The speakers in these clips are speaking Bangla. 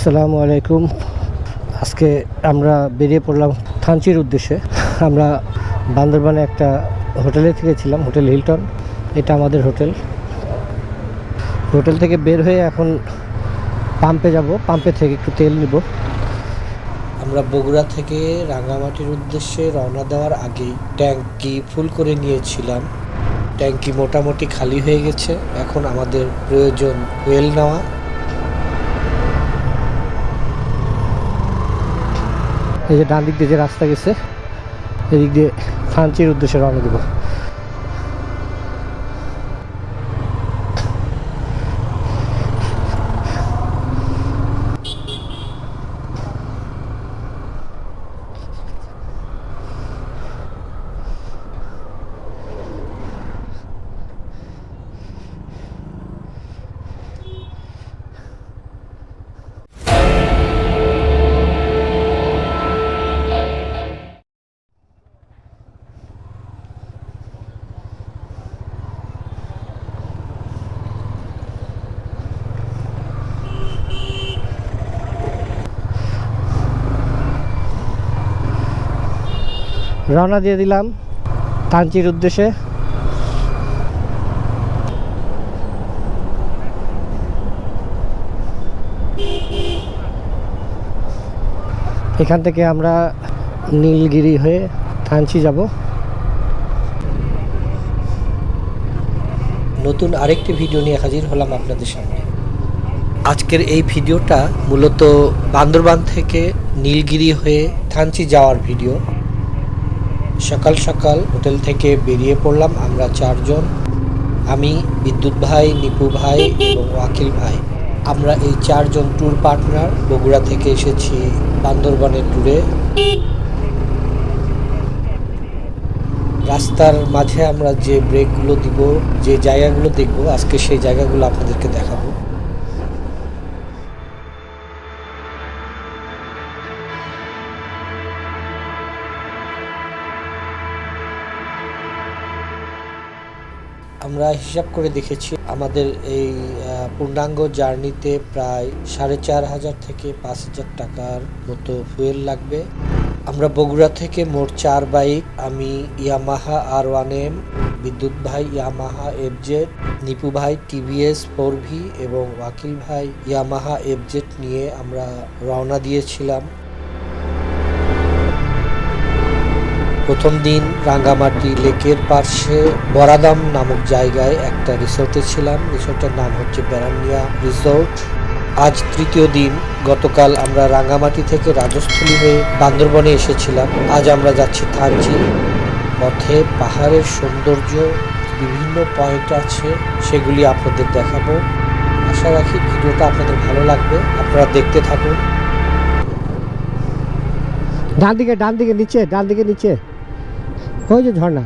আসসালামু আলাইকুম। আজকে আমরা বেরিয়ে পড়লাম থানচির উদ্দেশ্যে। আমরা বান্দরবানে একটা হোটেলে থেকেছিলাম, হোটেল হিলটন। এটা আমাদের হোটেল। হোটেল থেকে বের হয়ে এখন পাম্পে যাব। পাম্পে থেকে একটু তেল নিব। আমরা বগুড়া থেকে রাঙ্গামাটির উদ্দেশ্যে রওনা দেওয়ার আগেই ট্যাঙ্কি ফুল করে নিয়েছিলাম। ট্যাঙ্কি মোটামুটি খালি হয়ে গেছে। এখন আমাদের প্রয়োজন ওয়েল নেওয়া। এই যে ডান দিক দিয়ে যে রাস্তা গেছে এদিক দিয়ে ফ্রান্সের উদ্দেশ্যে রওনা দেবো। রওনা দিয়ে দিলাম থানচির উদ্দেশ্যে। এখান থেকে আমরা নীলগিরি হয়ে থানচি যাব। নতুন আরেকটি ভিডিও নিয়ে হাজির হলাম আপনাদের সামনে। আজকের এই ভিডিওটা মূলত বান্দরবান থেকে নীলগিরি হয়ে থানচি যাওয়ার ভিডিও। সকাল সকাল হোটেল থেকে বেরিয়ে পড়লাম আমরা চারজন। আমি, বিদ্যুৎ ভাই, নিপু ভাই এবং ওয়াকিল ভাই। আমরা এই চারজন ট্যুর পার্টনার বগুড়া থেকে এসেছি বান্দরবানের ট্যুরে রাস্তার মাঝে আমরা যে ব্রেকগুলো দিব, যে জায়গাগুলো দেখব, আজকে সেই জায়গাগুলো আপনাদেরকে দেখাবো। আমরা হিসাব করে দেখেছি, আমাদের এই পূর্ণাঙ্গ জার্নিতে প্রায় সাড়ে চার হাজার থেকে পাঁচ হাজার টাকার মতো ফুয়েল লাগবে। আমরা বগুড়া থেকে মোট চার বাইক, আমি ইয়ামাহা আর ওয়ান এম, বিদ্যুৎ ভাই ইয়ামাহা এফজেড, নিপু ভাই টিভিএস ফোর ভি এবং ওয়াকিল ভাই ইয়ামাহা এফজেড নিয়ে আমরা রওনা দিয়েছিলাম। প্রথম দিন রাঙ্গামাটি লেকের পার্শ্বে বরাদাম নামক জায়গায় একটা রিসোর্টে ছিলাম। রিসোর্টের নাম হচ্ছে বেড়ানিয়া রিসোর্ট। আজ তৃতীয় দিন। গতকাল আমরা রাঙ্গামাটি থেকে রাজস্থলী হয়ে বান্দরবনে এসেছিলাম। আজ আমরা যাচ্ছি থানচি। পথে পাহাড়ের সৌন্দর্য, বিভিন্ন পয়েন্ট আছে, সেগুলি আপনাদের দেখাবো। আশা রাখি ভিডিওটা আপনাদের ভালো লাগবে। আপনারা দেখতে থাকুন। ডান দিকে ডান দিকে নিচে ডান দিকে নিচে। ওই যে ঝর্ণা ঝর্ণা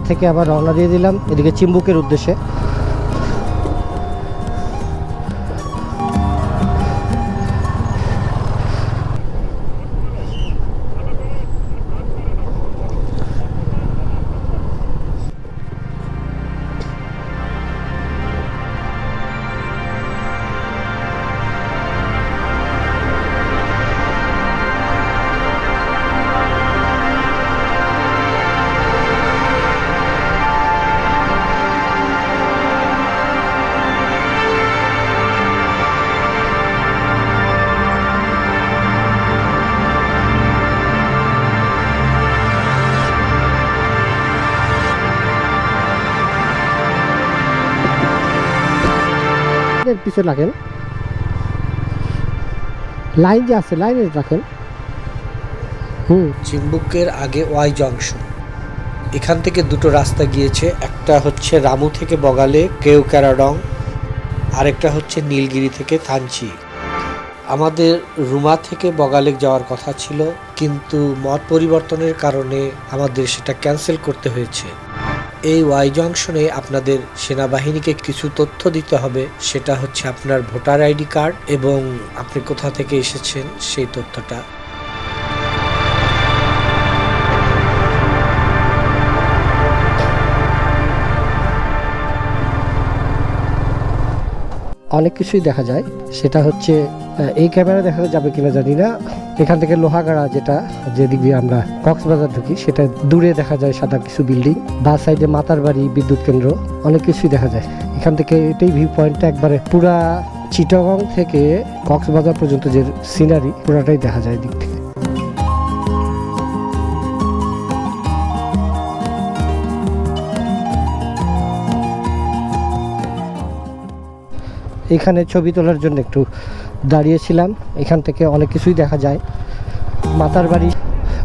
থেকে আবার রওনা দিয়ে দিলাম। এদিকে চিম্বুকের উদ্দেশ্যে। নিচে রাখেন। লাইন যে আছে, লাইনে রাখেন। হুম। চিম্বুকের আগে ওয়াই জংশন। এখান থেকে দুটো রাস্তা গিয়েছে, একটা হচ্ছে রামু থেকে বগালে, কেউ ক্যারাডং, আরেকটা হচ্ছে নীলগিরি থেকে থানচি। আমাদের রুমা থেকে বগালেক যাওয়ার কথা ছিল, কিন্তু মত পরিবর্তনের কারণে আমাদের সেটা ক্যান্সেল করতে হয়েছে। এই ওয়াই জংশনে আপনাদের সেনাবাহিনীকে কিছু তথ্য দিতে হবে। সেটা হচ্ছে আপনার ভোটার আইডি কার্ড এবং আপনি কোথা থেকে এসেছেন সেই তথ্যটা। অনেক কিছুই দেখা যায়। সেটা হচ্ছে এই ক্যামেরা দেখা যাবে কিনা জানি না। এখান থেকে লোহাগাড়া যেটা, যেদিক দিয়ে আমরা কক্সবাজার ঢুকি, সেটা দূরে দেখা যায় সাদা কিছু বিল্ডিং বা সাইডে মাতার বাড়ি, বিদ্যুৎ কেন্দ্র, অনেক কিছুই দেখা যায়। এখান থেকে এটাই ভিউ পয়েন্টটা একবারে। পুরা চিটাগং থেকে কক্সবাজার পর্যন্ত যে সিনারি পুরাটাই দেখা যায় দিক থেকে। এখানে ছবি তোলার জন্য একটু দাঁড়িয়েছিলাম, এখান থেকে অনেক কিছুই দেখা যায়। মাতার বাড়ি,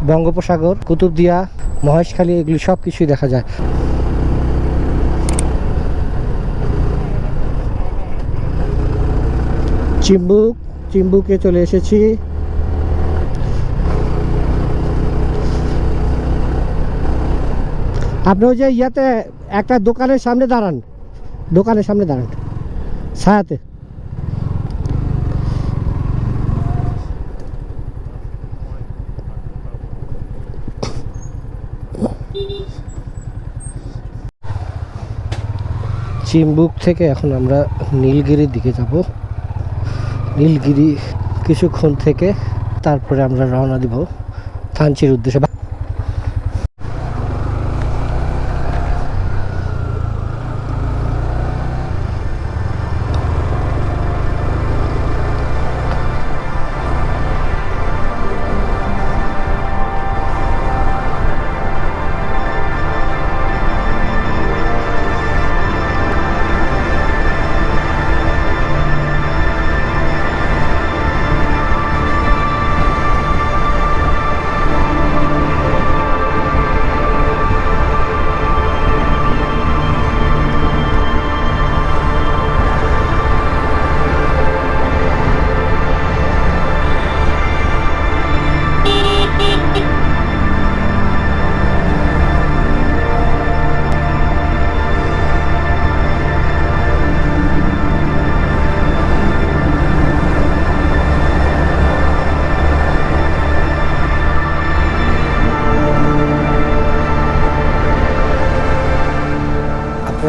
বঙ্গোপসাগর, কুতুবদিয়া, মহেশখালী, এগুলি সব কিছুই দেখা যায়। চিম্বুক, চিম্বুকে চলে এসেছি। আপনি ওই যে ইয়াতে একটা দোকানের সামনে দাঁড়ান। দোকানের সামনে দাঁড়ান। ছায়াতে। চিম্বুক থেকে এখন আমরা নীলগিরির দিকে যাব। নীলগিরি কিছুক্ষণ থেকে তারপরে আমরা রওনা দিব থানচির উদ্দেশ্যে।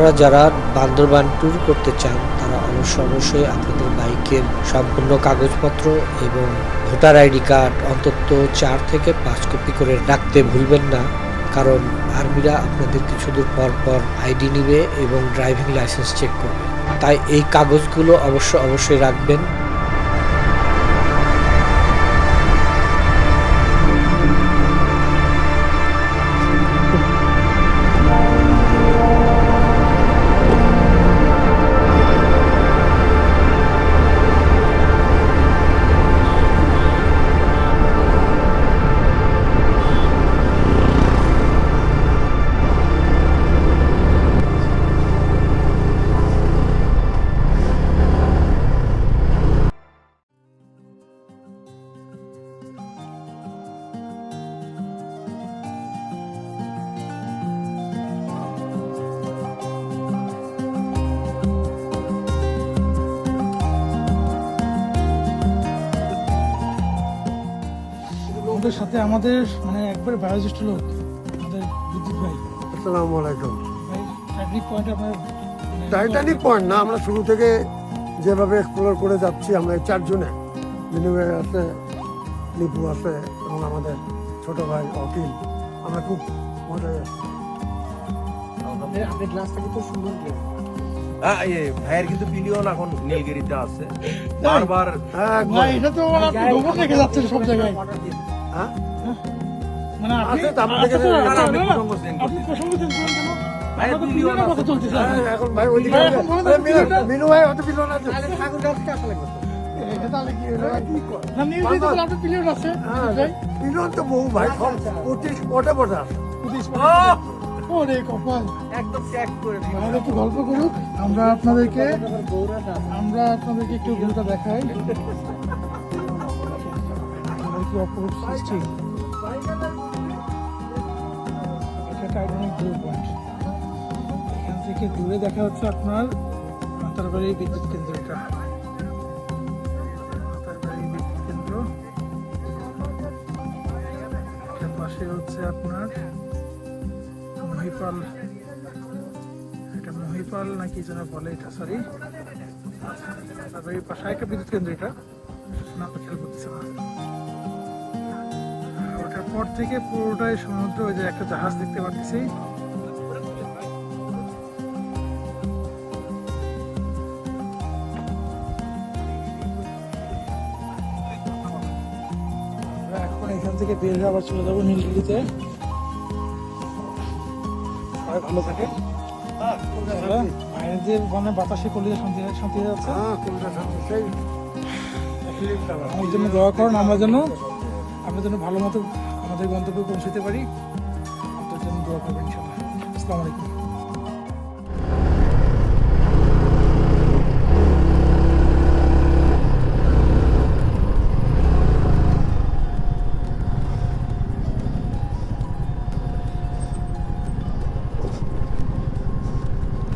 আপনারা যারা বান্দরবান ট্যুর করতে চান, তারা অবশ্য অবশ্যই আপনাদের বাইকের সম্পূর্ণ কাগজপত্র এবং ভোটার আইডি কার্ড অন্তত চার থেকে পাঁচ কপি করে রাখতে ভুলবেন না। কারণ আর্মিরা আপনাদের কিছু দূর পর পর আইডি নিবে এবং ড্রাইভিং লাইসেন্স চেক করবে। তাই এই কাগজগুলো অবশ্য অবশ্যই রাখবেন। আমাদের আমাদের মানে একবারে বায়োজ্যেষ্ঠ লোক আমাদের বিদ্যুৎ ভাই। আসসালামু আলাইকুম। টাইটানিক পয়েন্ট আপনার মানে টাইটানিক পয়েন্ট না আমরা শুরু থেকে যেভাবে এক্সপ্লোর করে যাচ্ছি আমরা এই চারজনে। বিনিময়ে আছে লিপু আছে এবং আমাদের ছোট ভাই অকিল আমরা খুব আহ, এই ভাইয়ের কিন্তু পিলিয়ন এখন নীলগিরিতে আছে। বারবার ভাই এটা তো রেখে যাচ্ছেন সব জায়গায়। হ্যাঁ? মানে আপনি? প্রসঙ্গ চেঞ্জ করেন কেন? এখন ভাই ওইদিকে মনে ভাই অত আছে। তো বহু ভাই। পঁচিশ পটে পটে ওরে কপাল। একদম করে আমাদের একটু গল্প করুক। আমরা আপনাদেরকে আমরা আপনাদেরকে একটু দেখাই। কি অপরূপ সৃষ্টি? টাইটানিক ভিউ পয়েন্ট এখান থেকে দূরে দেখা হচ্ছে আপনার মাতারবাড়ি বিদ্যুৎ কেন্দ্র এটা মাতারবাড়ি বিদ্যুৎ কেন্দ্র। পাশে হচ্ছে আপনার মহিপাল। এটা মহিপাল না কি যেন বলে এটা সরি তারপরে এই পাশে একটা বিদ্যুৎ কেন্দ্র এটা। না, খেয়াল করতেছে না। পর থেকে পুরোটাই সমুদ্র ওই যে একটা জাহাজ দেখতে পাচ্ছি। আমরা এখন এখান থেকে বের হয়ে আবার চলে যাব নীলগিরিতে। সবাই ভালো থাকে বাইরে যে মানে বাতাসে করলে শান্তি শান্তি যাচ্ছে। হ্যাঁ আমার জন্য দোয়া করুন আমরা যেন আমরা যেন ভালো মতো আমাদের গন্তব্যে পৌঁছতে পারি। আপনার জন্য দোয়া করবেন ইনশাল্লাহ আলাইকুম।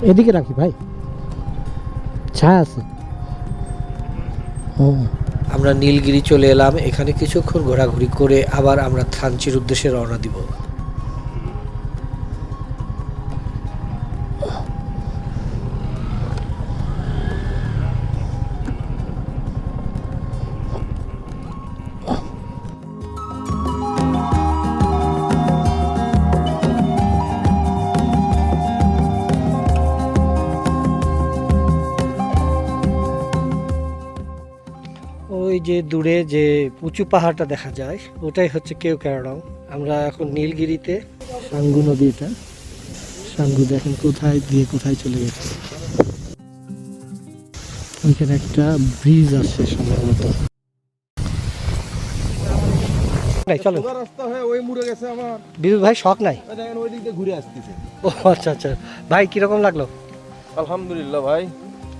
এদিকে রাখি ভাই। ছায়া আছে। হুম আমরা নীলগিরি চলে এলাম এখানে কিছুক্ষণ ঘোরাঘুরি করে আবার আমরা থানচির উদ্দেশ্যে রওনা দিব। যে দূরে যে উঁচু পাহাড়টা দেখা যায় ওটাই হচ্ছে কেউ ক্যারাডং আমরা এখন নীলগিরিতে। সাঙ্গু নদী এটা সাঙ্গু দেখেন কোথায় দিয়ে কোথায় চলে গেছে। ওইখানে একটা ব্রিজ আছে সম্ভবত। চলো রাস্তা ওই মুড়ে গেছে আমার। বিদ্যুৎ ভাই শখ নাই? ওই দেখেন ওই দিক দিয়ে ঘুরে আসতেছে। ও আচ্ছা আচ্ছা। ভাই কীরকম লাগল? আলহামদুলিল্লাহ ভাই।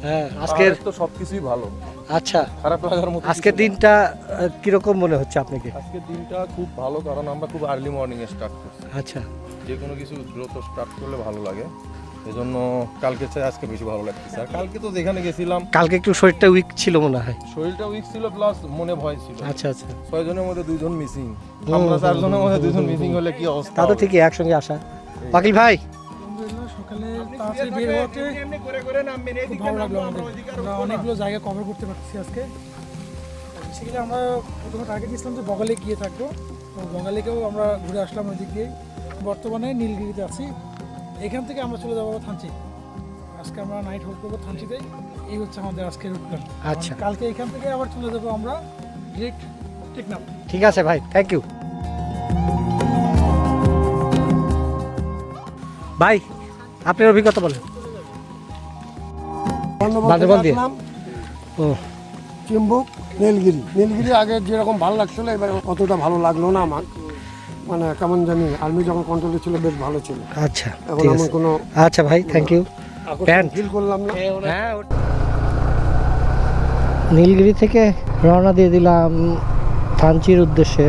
হ্যাঁ আজকের আজকের তো সবকিছুই ভালো। আচ্ছা খারাপ লাগার মতো আজকের দিনটা কীরকম মনে হচ্ছে আপনাকে? আজকের দিনটা খুব ভালো কারণ আমরা খুব আর্লি মর্নিং এ স্টার্ট করছি। আচ্ছা। যে কোনো কিছু দ্রুত স্টার্ট করলে ভালো লাগে। এজন্য কালকে চাই আজকে বেশি ভালো লাগতেছে। আর কালকে তো যেখানে গেছিলাম কালকে একটু শরীরটা উইক ছিল মনে হয়? শরীরটা উইক ছিল প্লাস মনে ভয় ছিল। আচ্ছা আচ্ছা। ছয় জনের মধ্যে দুইজন মিসিং আমরা চারজনের মধ্যে দুইজন মিসিং হলে কি অবস্থা তা তো ঠিকই একসঙ্গে আসা। পাকিল ভাই সকালে তাড়াতাড়ি বের হওয়াতে খুব ভালো লাগল আমাদের। আমরা অনেকগুলো জায়গা কভার করতে পারছি আজকে। বেসিক্যালি আমরা প্রথমে টার্গেট দিয়েছিলাম যে বগালে গিয়ে থাকব। তো বগালেকেও আমরা ঘুরে আসলাম ওই দিক দিয়ে। বর্তমানে নীলগিরিতে আছি। এখান থেকে আমরা চলে যাব থানচি। আজকে আমরা নাইট হোল্ড করব থানচিতে। এই হচ্ছে আমাদের আজকের রুট প্ল্যান আচ্ছা। কালকে এখান থেকে আবার চলে যাব আমরা ডিরেক্ট টেকনাফ। ঠিক আছে ভাই থ্যাংক ইউ ভাই আপনার অভিজ্ঞতা বলেন। বান্দরবান দিয়ে? ও। চিম্বুক নীলগিরি। নীলগিরি আগে যেরকম ভালো লাগছিল এবার অতটা ভালো লাগল না আমার। মানে কেমন জানি আর্মি যখন কন্ট্রোলে ছিল বেশ ভালো ছিল। আচ্ছা এখন আমার কোনো আচ্ছা ভাই থ্যাংক ইউ প্যান্ট ফিল করলাম না। হ্যাঁ নীলগিরি থেকে রওনা দিয়ে দিলাম থানচির উদ্দেশ্যে।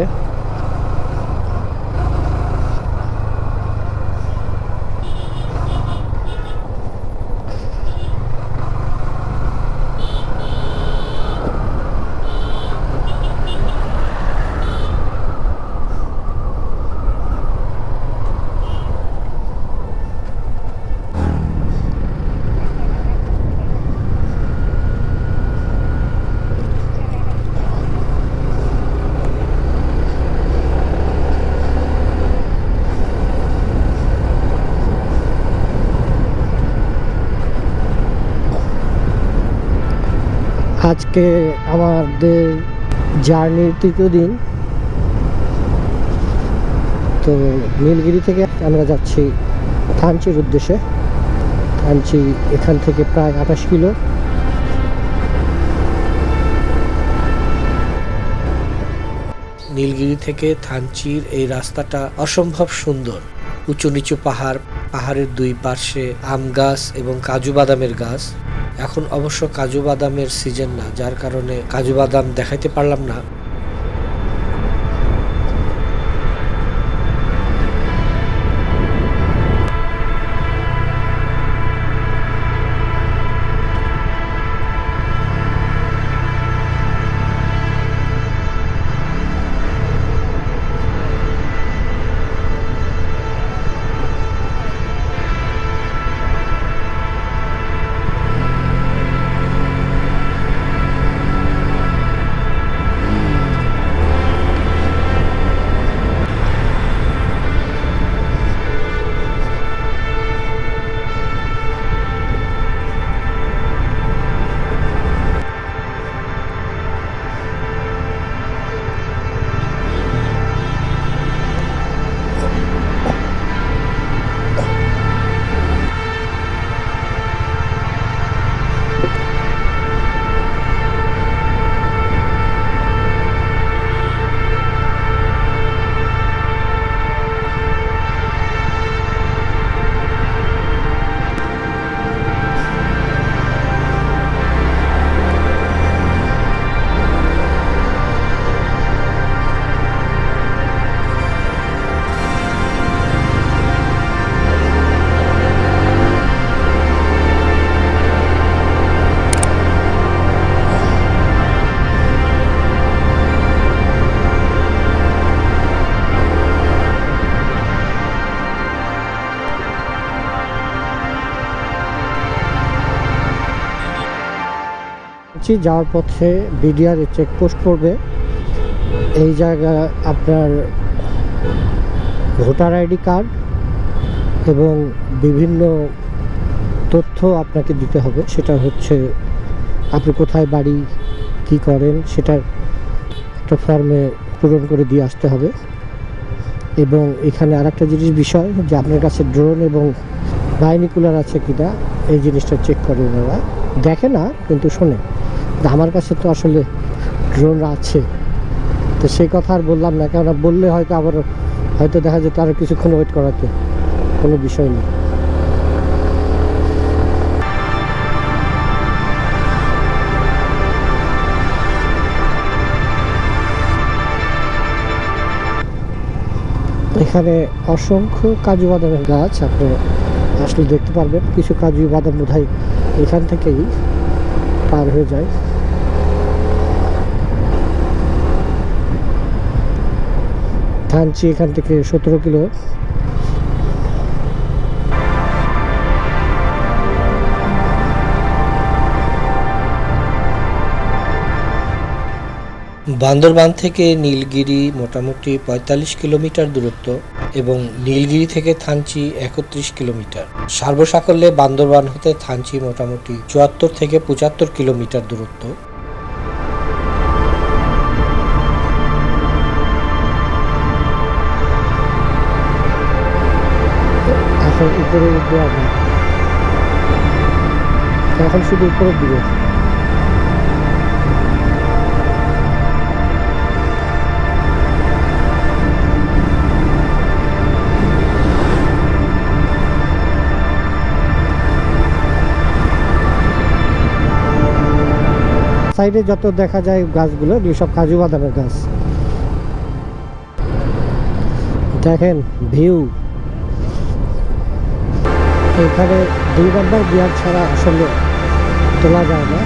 আজকে আমাদের জার্নির তৃতীয় দিন। তো নীলগিরি থেকে আমরা যাচ্ছি থানচির উদ্দেশ্যে। থানচি এখান থেকে প্রায় আঠাশ কিলো। নীলগিরি থেকে থানচির এই রাস্তাটা অসম্ভব সুন্দর। উঁচু নিচু পাহাড়, পাহাড়ের দুই পাশে আম গাছ এবং কাজু বাদামের গাছ। এখন অবশ্য কাজু বাদামের সিজন না যার কারণে কাজু বাদাম দেখাইতে পারলাম না। থানচি যাওয়ার পথে বিডিআর চেকপোস্ট পড়বে এই জায়গায় আপনার ভোটার আইডি কার্ড এবং বিভিন্ন তথ্য আপনাকে দিতে হবে। সেটা হচ্ছে, আপনি কোথায় বাড়ি, কি করেন, সেটার একটা ফর্মে পূরণ করে দিয়ে আসতে হবে। এবং এখানে আরেকটা জিনিস, বিষয় যে আপনার কাছে ড্রোন এবং বাইনিকুলার আছে কিনা, এই জিনিসটা চেক করে ওনারা দেখে না, কিন্তু শোনে। আমার কাছে তো আসলে ড্রোন আছে। তো সেই কথা আর বললাম না, কেননা বললে হয়তো আবার হয়তো দেখা যেত আরও কিছুক্ষণ ওয়েট করাতে। কোনো বিষয় নেই। এখানে অসংখ্য কাজু বাদামের গাছ আপনি আসলে দেখতে পারবেন। কিছু কাজু বাদাম বোধহয় এখান থেকেই পার হয়ে যায়। থানচি এখান থেকে সতেরো কিলো। বান্দরবান থেকে নীলগিরি মোটামুটি পঁয়তাল্লিশ কিলোমিটার দূরত্ব এবং নীলগিরি থেকে থানচি একত্রিশ কিলোমিটার। সার্বসাকল্যে বান্দরবান হতে থানচি মোটামুটি চুয়াত্তর থেকে পঁচাত্তর কিলোমিটার দূরত্ব। এখন উপরে উঠবো এখন শুধু উপরের দিকে। সাইডে যত দেখা যায় গাছগুলো এগুলো সব কাজু বাদামের গাছ। দেখেন, ভিউ। এখানে দুই নাম্বার গিয়ার ছাড়া আসলে তোলা যায় না।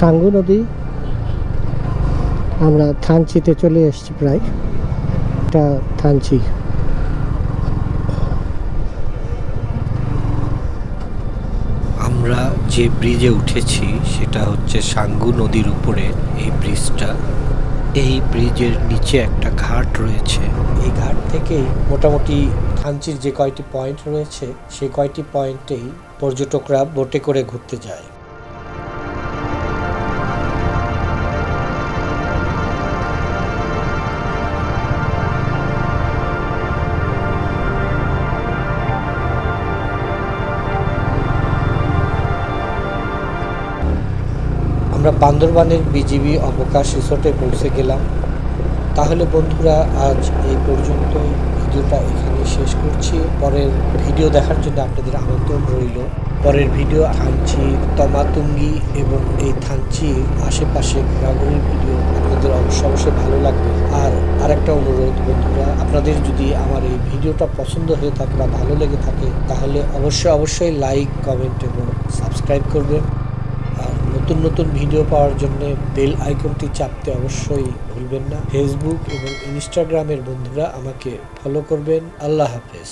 সাঙ্গু নদী। আমরা থানচিতে চলে এসেছি প্রায়। এটা থানচি। আমরা যে ব্রিজে উঠেছি, সেটা হচ্ছে সাঙ্গু নদীর উপরে এই ব্রিজটা এই ব্রিজের নিচে একটা ঘাট রয়েছে। এই ঘাট থেকেই মোটামুটি থানচির যে কয়টি পয়েন্ট রয়েছে, সেই কয়টি পয়েন্টেই পর্যটকরা বোটে করে ঘুরতে যায়। আমরা বান্দরবানের বিজিবি অবকাশ রিসোর্টে পৌঁছে গেলাম। তাহলে বন্ধুরা, আজ এই পর্যন্তই। ভিডিওটা এখানে শেষ করছি। পরের ভিডিও দেখার জন্য আপনাদের আমন্ত্রণ রইল। পরের ভিডিও থানচি তমাতুঙ্গি এবং এই থানচির আশেপাশে ঘোরাঘুরির ভিডিও। আপনাদের অবশ্য অবশ্যই ভালো লাগবে। আর আরেকটা অনুরোধ বন্ধুরা, আপনাদের যদি আমার এই ভিডিওটা পছন্দ হয়ে থাকে বা ভালো লেগে থাকে, তাহলে অবশ্যই অবশ্যই লাইক, কমেন্ট এবং সাবস্ক্রাইব করবেন। নতুন নতুন ভিডিও পাওয়ার জন্য বেল আইকনটি চাপতে অবশ্যই ভুলবেন না। ফেসবুক এবং ইনস্টাগ্রামের বন্ধুরা আমাকে ফলো করবেন। আল্লাহ হাফেজ।